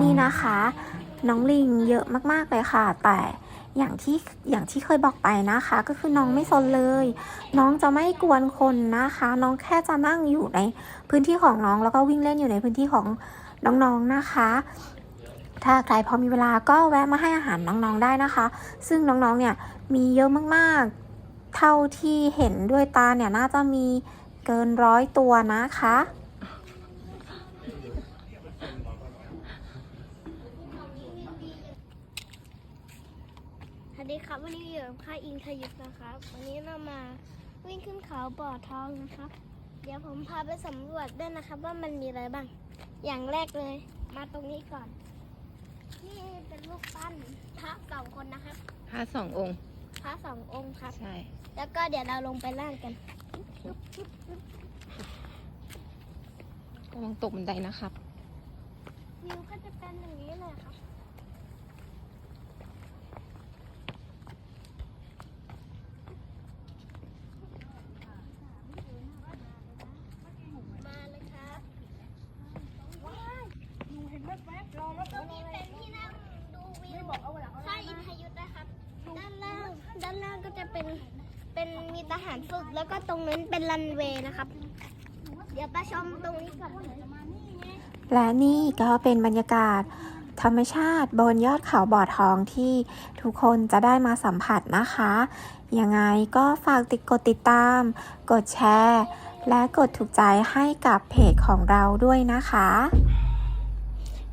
นี่นะคะ น้องลิงเยอะมากๆเลยค่ะ แต่อย่างที่อย่างที่เคยบอกไปนะคะ ก็คือน้องไม่ซนเลย น้องจะไม่กวนคนนะคะ น้องแค่จะนั่งอยู่ในพื้นที่ของน้องแล้วก็วิ่งเล่นอยู่ในพื้นที่ของน้องๆนะคะ ถ้าใครพอมีเวลาก็แวะมาให้อาหารน้องๆได้นะคะ ซึ่งน้องๆเนี่ยมีเยอะมากๆ เท่าที่เห็นด้วยตาเนี่ยน่าจะมีเกินร้อยตัวนะคะ วัสดีครับ วันนี้อยู่กับค่ายอิงขยุทธนะครับ วันนี้เรามาวิ่งขึ้นเขาบ่อทองนะครับ เดี๋ยวผมพาไปสำรวจด้วยนะครับ ว่ามันมีอะไรบ้าง อย่างแรกเลย มาตรงนี้ก่อน นี่เป็นรูปปั้นพระสองคนนะครับ พระสององค์ พระสององค์ครับ ใช่ แล้วก็เดี๋ยวเราลงไปล่างกันระวังตกบันไดนะครับ วิวก็จะเป็นอย่างนี้เลยครับ มาเลยครับตรงนี้ เป็นที่นั่งดูวิวค่ายอินทยุทธนะครับ ด้านล่าง ด้านล่างก็จะเป็น เป็นมีทหารฝึก แล้วก็ตรงนั้นเป็นรันเวย์นะครับ เดี๋ยวไปชมตรงนี้ก่อนและนี่ก็เป็นบรรยากาศธรรมชาติบนยอดเขาบ่อทองที่ทุกคนจะได้มาสัมผัสนะคะ ยังไงก็ฝากติดกดติดตาม กดแชร์ และกดถูกใจให้กับเพจของเราด้วยนะคะ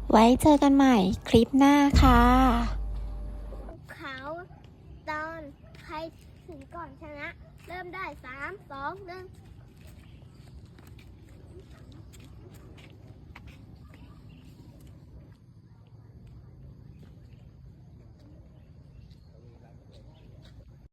ไว้เจอกันใหม่คลิปหน้าค่ะ เขาตอนใครถึงก่อนชนะ เริ่มได้สามสองหนึ่ง